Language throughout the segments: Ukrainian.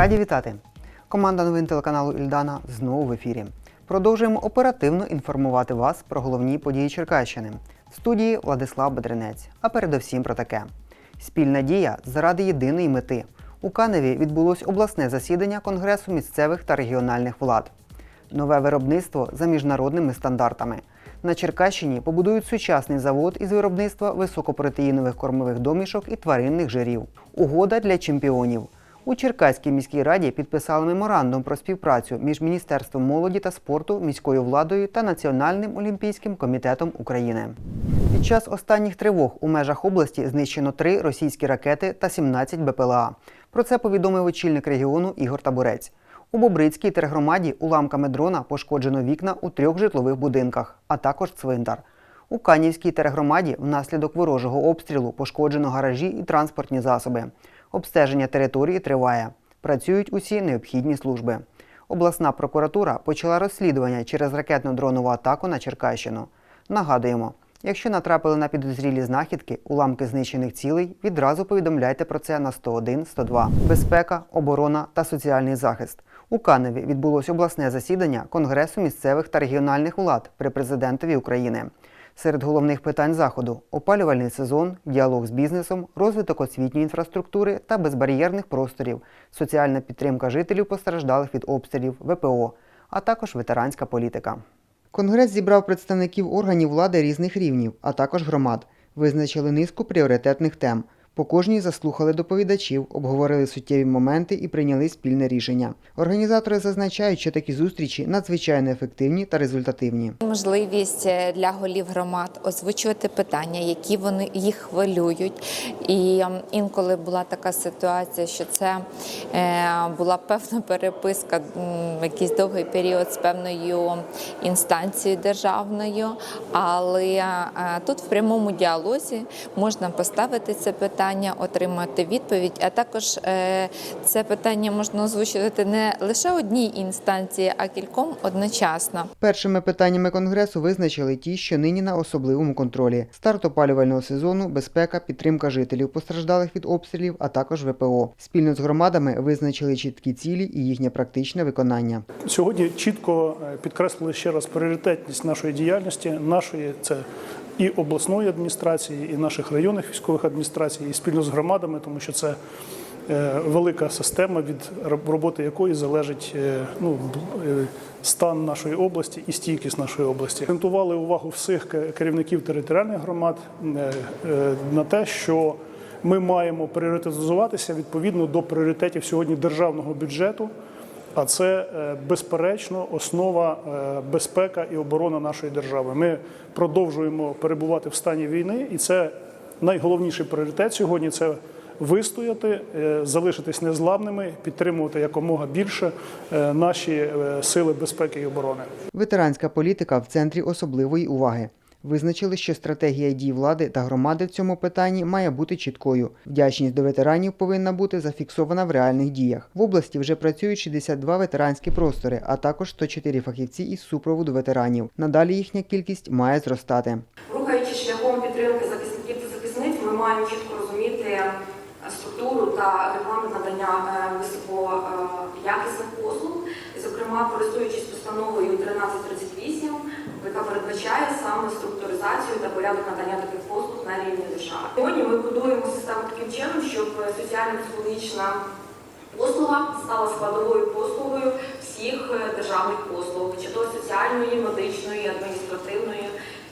Раді вітати! Команда новин телеканалу Ільдана знову в ефірі. Продовжуємо оперативно інформувати вас про головні події Черкащини. В студії Владислав Бедренець. А передовсім про таке: спільна дія заради єдиної мети. У Каневі відбулось обласне засідання Конгресу місцевих та регіональних влад. Нове виробництво за міжнародними стандартами. На Черкащині побудують сучасний завод із виробництва високопротеїнових кормових домішок і тваринних жирів. Угода для чемпіонів. У Черкаській міській раді підписали меморандум про співпрацю між Міністерством молоді та спорту, міською владою та Національним олімпійським комітетом України. Під час останніх тривог у межах області знищено три російські ракети та 17 БПЛА. Про це повідомив очільник регіону Ігор Табурець. У Бобрицькій тергромаді уламками дрона пошкоджено вікна у трьох житлових будинках, а також цвинтар. У Канівській тергромаді внаслідок ворожого обстрілу пошкоджено гаражі і транспортні засоби. Обстеження території триває. Працюють усі необхідні служби. Обласна прокуратура почала розслідування через ракетно-дронову атаку на Черкащину. Нагадуємо, якщо натрапили на підозрілі знахідки, уламки знищених цілей, відразу повідомляйте про це на 101 102. Безпека, оборона та соціальний захист. У Каневі відбулось обласне засідання Конгресу місцевих та регіональних влад при президентові України. Серед головних питань заходу опалювальний сезон, діалог з бізнесом, розвиток освітньої інфраструктури та безбар'єрних просторів, соціальна підтримка жителів постраждалих від обстрілів, ВПО, а також ветеранська політика. Конгрес зібрав представників органів влади різних рівнів, а також громад. Визначили низку пріоритетних тем. По кожній заслухали доповідачів, обговорили суттєві моменти і прийняли спільне рішення. Організатори зазначають, що такі зустрічі надзвичайно ефективні та результативні. Можливість е, для голів громад озвучувати питання, які вони їх хвилюють. І ем, інколи була така ситуація, що це е, була певна переписка, якийсь довгий період з певною інстанцією державною. Але е, тут в прямому діалозі можна поставити це питання, отримати відповідь. А також е, це питання можна озвучувати не лише одній інстанції, а кільком одночасно. Першими питаннями конгресу визначили ті, що нині на особливому контролі: старт опалювального сезону, безпека, підтримка жителів постраждалих від обстрілів, а також ВПО. Спільно з громадами визначили чіткі цілі і їхнє практичне виконання. Сьогодні чітко е, підкреслили ще раз пріоритетність нашої діяльності, нашої це і обласної адміністрації, і наших районних військових адміністрацій, і спільно з громадами, тому що це е, велика система, від роботи якої залежить е, ну, е, стан нашої області і стійкість нашої області. Акцентували увагу всіх керівників територіальних громад на те, що ми маємо пріоритизуватися відповідно до пріоритетів сьогодні державного бюджету. А це е, безперечно основа е, безпека і оборона нашої держави. Ми продовжуємо перебувати в стані війни, і це найголовніший пріоритет сьогодні це вистояти, е, залишитись незламними, підтримувати якомога більше наші сили безпеки і оборони. Ветеранська політика в центрі особливої уваги. Визначили, що стратегія дій влади та громади в цьому питанні має бути чіткою. Вдячність до ветеранів повинна бути зафіксована в реальних діях. В області вже працюють 62 ветеранські простори, а також 104 фахівці із супроводу ветеранів. Надалі їхня кількість має зростати. Рухаючись шляхом підтримки захисників та захисниць, ми маємо чітко розуміти е, структуру та регламент надання е, високоякісних послуг, зокрема, користуючись постановою 1338, яка передбачає саме структуризацію та порядок надання таких послуг на рівні держави. Сьогодні ми будуємо систему таким чином, щоб соціально-психологічна послуга стала складовою послугою всіх е, державних послуг, чи то соціальної, медичної, адміністративної,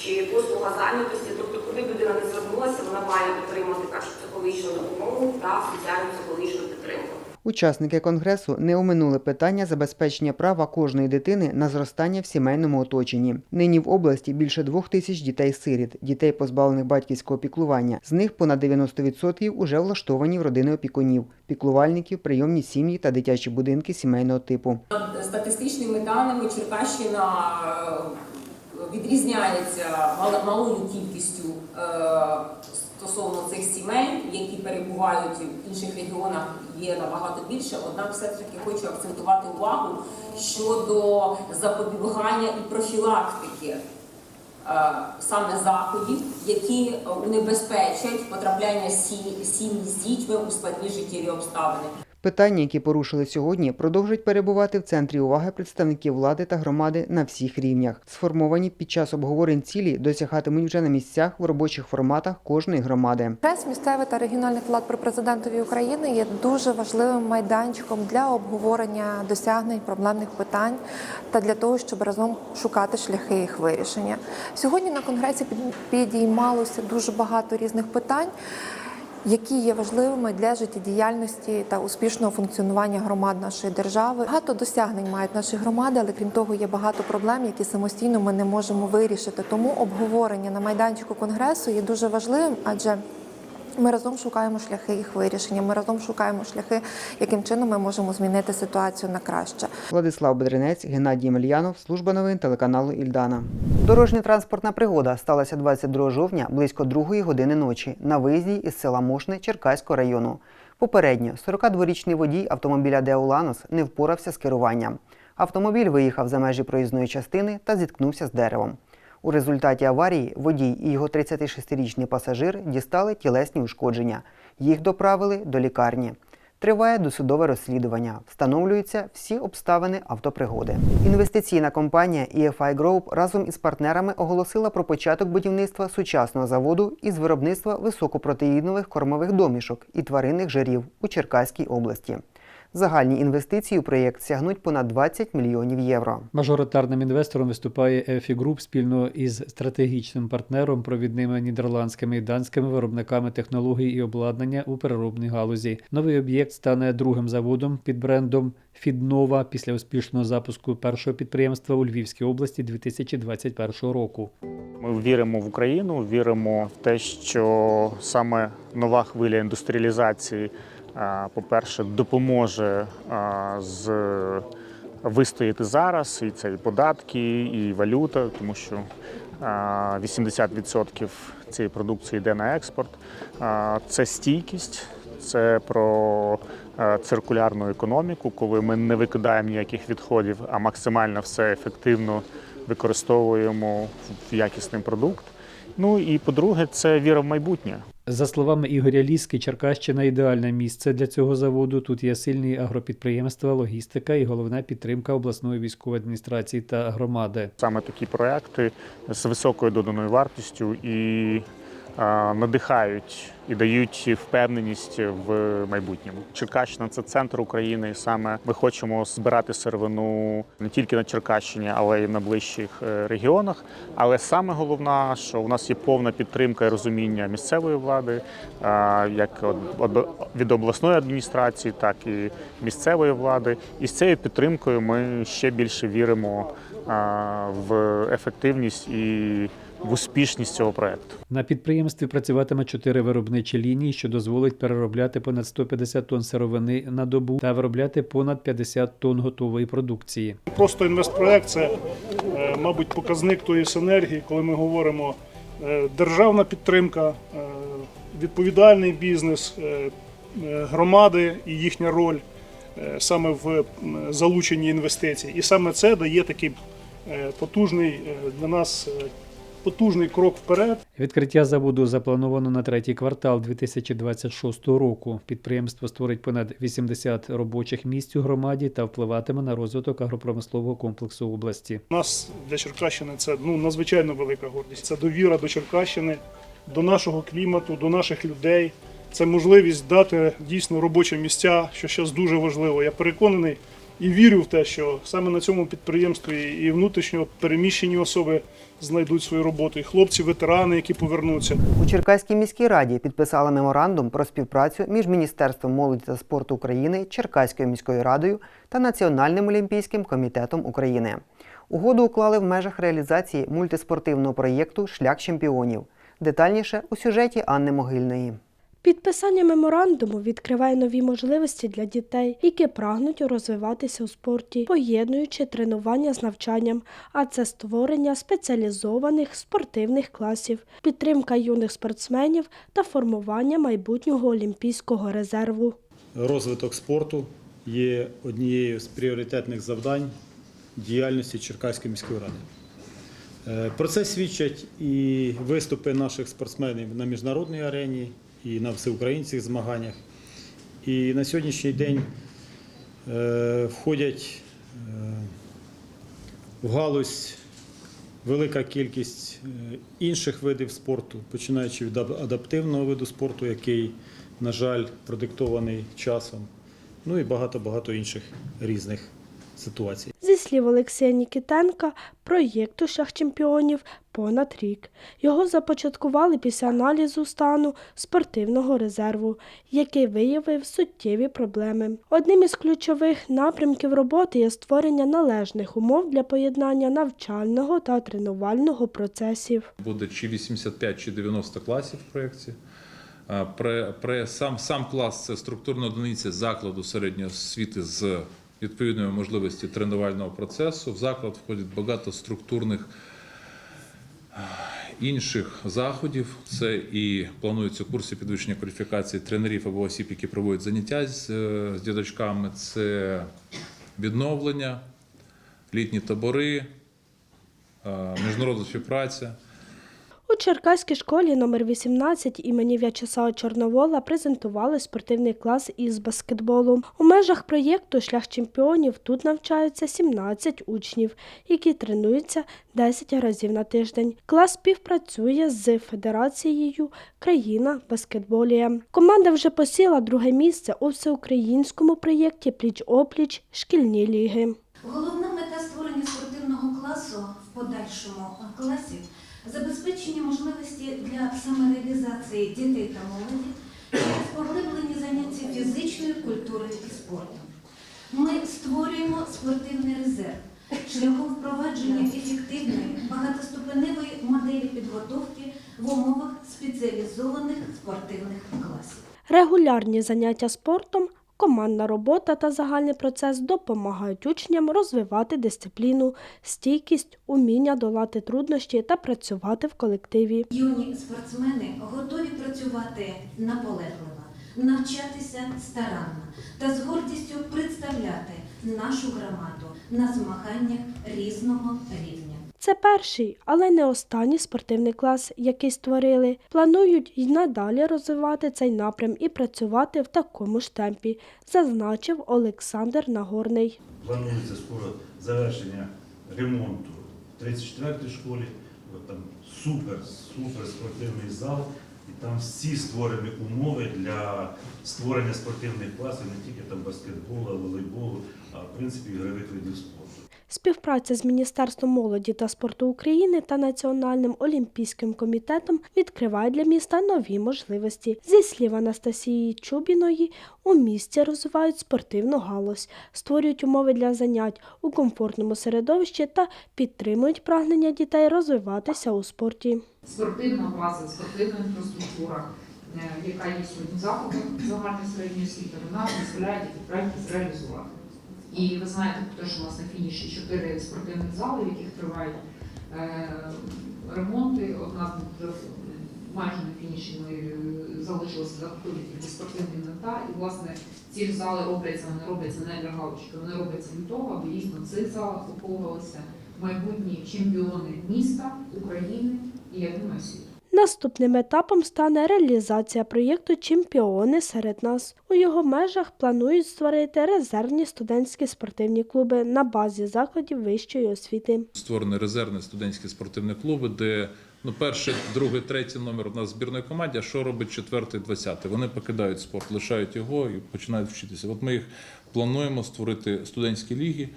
чи послуга зайнятості. Тобто, куди людина не звернулася, вона має отримати першу психологічну допомогу та соціальну психологічну підтримку. Учасники конгресу не оминули питання забезпечення права кожної дитини на зростання в сімейному оточенні. Нині в області більше двох тисяч дітей-сиріт, дітей, позбавлених батьківського піклування. З них понад 90% уже влаштовані в родини опікунів, піклувальників, прийомні сім'ї та дитячі будинки сімейного типу. Статистичними даними Черкащина е, відрізняється мал- малою кількістю е, стосовно цих сімей, які перебувають в інших регіонах, є набагато більше. Однак, все таки хочу акцентувати увагу щодо запобігання і профілактики. е, Саме заходів, які унебезпечать потрапляння сі- сім'ї з дітьми у складні життєві обставини. Питання, які порушили сьогодні, продовжують перебувати в центрі уваги представників влади та громади на всіх рівнях. Сформовані під час обговорень цілі досягатимуть вже на місцях в робочих форматах кожної громади. Прес місцевих та регіональних влад при президентові України є дуже важливим майданчиком для обговорення досягнень проблемних питань та для того, щоб разом шукати шляхи їх вирішення. Сьогодні на конгресі під- підіймалося дуже багато різних питань. Які є важливими для життєдіяльності та успішного функціонування громад нашої держави? Багато досягнень мають наші громади, але крім того, є багато проблем, які самостійно ми не можемо вирішити. Тому обговорення на майданчику конгресу є дуже важливим, адже ми разом шукаємо шляхи їх вирішення. Ми разом шукаємо шляхи, яким чином ми можемо змінити ситуацію на краще. Владислав Бедренець, Геннадій Мельянов, служба новин телеканалу Ільдана. Дорожньо-транспортна пригода сталася 22 жовтня близько 2 години ночі на виїзді із села Мошни Черкаського району. Попередньо 42-річний водій автомобіля Деоланос не впорався з керуванням. Автомобіль виїхав за межі проїзної частини та зіткнувся з деревом. У результаті аварії водій і його 36-річний пасажир дістали тілесні ушкодження. Їх доправили до лікарні. Триває досудове розслідування. Встановлюються всі обставини автопригоди. Інвестиційна компанія EFI Group разом із партнерами оголосила про початок будівництва сучасного заводу із виробництва високопротеїнових кормових домішок і тваринних жирів у Черкаській області. Загальні інвестиції у проєкт сягнуть понад 20 мільйонів євро. Мажоритарним інвестором виступає EFI Group спільно із стратегічним партнером, провідними нідерландськими і данськими виробниками технологій і обладнання у переробній галузі. Новий об'єкт стане другим заводом під брендом Фіднова після успішного запуску першого підприємства у Львівській області 2021 року. Ми віримо в Україну, віримо в те, що саме нова хвиля індустріалізації, по-перше, допоможе з вистояти зараз. І це і податки, і валюта, тому що а, 80% цієї продукції йде на експорт. Це стійкість, це про циркулярну економіку, коли ми не викидаємо ніяких відходів, а максимально все ефективно використовуємо в якісний продукт. Ну і по-друге, це віра в майбутнє. За словами Ігоря Ліски, Черкащина ідеальне місце для цього заводу. Тут є сильні агропідприємства, логістика і головна підтримка обласної військової адміністрації та громади. Саме такі проекти з високою доданою вартістю і надихають і дають впевненість в майбутньому. Черкащина це центр України, і саме ми хочемо збирати сировину не тільки на Черкащині, але й на ближчих е, регіонах. Але саме головне, що у нас є повна підтримка і розуміння місцевої влади, як од- од- від обласної адміністрації, так і місцевої влади. І з цією підтримкою ми ще більше віримо в ефективність і в успішність цього проекту. На підприємстві працюватиме чотири виробничі лінії, що дозволить переробляти понад 150 тонн сировини на добу та виробляти понад 50 тонн готової продукції. Просто інвестпроект це, е, мабуть, показник тої синергії, коли ми говоримо е, державна підтримка, е, відповідальний бізнес, громади і їхня роль саме в залученні інвестицій. І саме це дає такий потужний для нас потужний крок вперед. Відкриття заводу заплановано на третій квартал 2026 року. Підприємство створить понад 80 робочих місць у громаді та впливатиме на розвиток агропромислового комплексу області. У нас для Черкащини це ну, надзвичайно велика гордість. Це довіра до Черкащини, до нашого клімату, до наших людей. Це можливість дати дійсно робочі місця, що зараз дуже важливо. Я переконаний і вірю в те, що саме на цьому підприємстві і внутрішньо переміщені особи знайдуть свою роботу, і хлопці, ветерани, які повернуться. У Черкаській міській раді підписали меморандум про співпрацю між Міністерством молоді та спорту України, Черкаською міською радою та Національним олімпійським комітетом України. Угоду уклали в межах реалізації мультиспортивного проєкту Шлях чемпіонів. Детальніше у сюжеті Анни Могильної. Підписання меморандуму відкриває нові можливості для дітей, які прагнуть розвиватися у спорті, поєднуючи тренування з навчанням, а це створення спеціалізованих спортивних класів, підтримка юних спортсменів та формування майбутнього олімпійського резерву. Розвиток спорту є однією з пріоритетних завдань діяльності Черкаської міської ради. Е, Про це свідчать і виступи наших спортсменів на міжнародній арені, і на всеукраїнських змаганнях. І на сьогоднішній день е, входять е, в галузь велика кількість е, інших видів спорту, починаючи від адаптивного виду спорту, який, на жаль, продиктований часом, ну і багато-багато інших різних ситуацій. Слів Олексія Нікітенка, проєкту Шлях чемпіонів понад рік. Його започаткували після аналізу стану спортивного резерву, який виявив суттєві проблеми. Одним із ключових напрямків роботи є створення належних умов для поєднання навчального та тренувального процесів. буде чи 85, чи 90 класів в проєкті. При, при, сам, сам клас це структурна одиниця закладу середньої освіти з відповідною можливістю тренувального процесу. В заклад входить багато структурних інших заходів. Це і плануються курси підвищення кваліфікації тренерів або осіб, які проводять заняття з, е, з діточками. Це відновлення, літні табори, міжнародна співпраця. У Черкаській школі номер 18 імені В'ячеслава Чорновола презентували спортивний клас із баскетболу. У межах проєкту Шлях чемпіонів тут навчаються 17 учнів, які тренуються 10 разів на тиждень. Клас співпрацює з Федерацією Країна баскетболія. Команда вже посіла друге місце у всеукраїнському проєкті Пліч-опліч шкільні ліги. Головна мета створення спортивного класу в подальшому класі забезпечення можливості для самореалізації дітей та молоді через поглиблені заняття фізичною культурою і спортом. Ми створюємо спортивний резерв шляхом впровадження ефективної багатоступеневої моделі підготовки в умовах спеціалізованих спортивних класів. Регулярні заняття спортом, командна робота та загальний процес допомагають учням розвивати дисципліну, стійкість, уміння долати труднощі та працювати в колективі. Юні спортсмени готові працювати наполегливо, навчатися старанно та з гордістю представляти нашу громаду на змаганнях різного рівня. Це перший, але не останній спортивний клас, який створили. Планують й надалі розвивати цей напрям і працювати в такому ж темпі, зазначив Олександр Нагорний. Планується скоро завершення ремонту в 34-й школі. Там супер, супер спортивний зал. І там всі створені умови для створення спортивних класів, не тільки там баскетболу, волейболу, а в принципі ігрових видів спорту. Співпраця з Міністерством молоді та спорту України та Національним олімпійським комітетом відкриває для міста нові можливості. Зі слів Анастасії Чубіної, у місті розвивають спортивну галузь, створюють умови для занять у комфортному середовищі та підтримують прагнення дітей розвиватися у спорті. спортивна база, спортивна інфраструктура, е, яка є сьогодні закладах загальної середньої освіти, вона дозволяє такі проекти зреалізувати. І ви знаєте те, що у нас на фініші чотири спортивних зали, в яких тривають е, ремонти. Одна майже на фініші ми е, залишилося закупити тільки спортивний інвентар. І власне ці зали робляться, вони робляться не для галочки, вони робляться для того, аби дійсно в цих залах виховувалися майбутні чемпіони міста, України і я думаю світу. Наступним етапом стане реалізація проєкту Чемпіони серед нас. У його межах планують створити резервні студентські спортивні клуби на базі закладів вищої освіти. Створений резервний студентські спортивні клуби, де ну, перший, другий, третій номер у нас збірної команді, а що робить четвертий, двадцятий? Вони покидають спорт, лишають його і починають вчитися. От ми їх плануємо створити студентські ліги,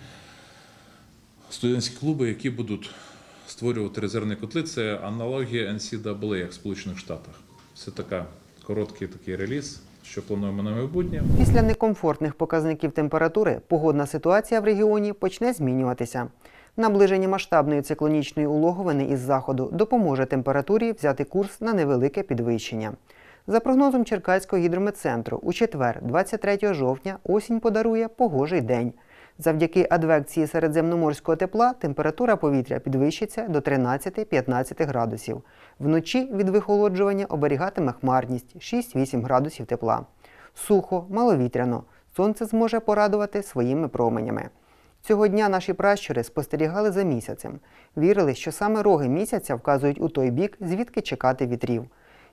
студентські клуби, які будуть створювати резервні котли. Це аналогія NCAA, як в Сполучених Штатах. Це така короткий такий реліз, що плануємо на майбутнє. Після некомфортних показників температури погодна ситуація в регіоні почне змінюватися. Наближення масштабної циклонічної улоговини із заходу допоможе температурі взяти курс на невелике підвищення. За прогнозом Черкаського гідрометцентру, у четвер, 23 жовтня, осінь подарує погожий день. Завдяки адвекції середземноморського тепла температура повітря підвищиться до 13-15 градусів. Вночі від вихолоджування оберігатиме хмарність 6-8 градусів тепла. Сухо, маловітряно. Сонце зможе порадувати своїми променями. Цього дня наші пращури спостерігали за місяцем. Вірили, що саме роги місяця вказують у той бік, звідки чекати вітрів.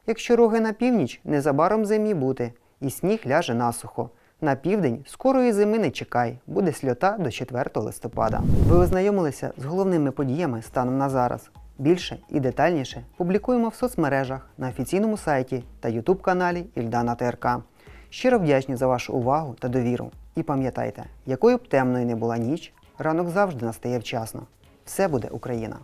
Якщо роги на північ, незабаром зимі бути. і сніг ляже насухо. На південь скорої зими не чекай, буде сльота до 4 листопада. Ви ознайомилися з головними подіями станом на зараз. Більше і детальніше публікуємо в соцмережах на офіційному сайті та ютуб каналі Ільдана ТРК. Щиро вдячні за вашу увагу та довіру. І пам'ятайте, якою б темною не була ніч, ранок завжди настає вчасно. Все буде Україна!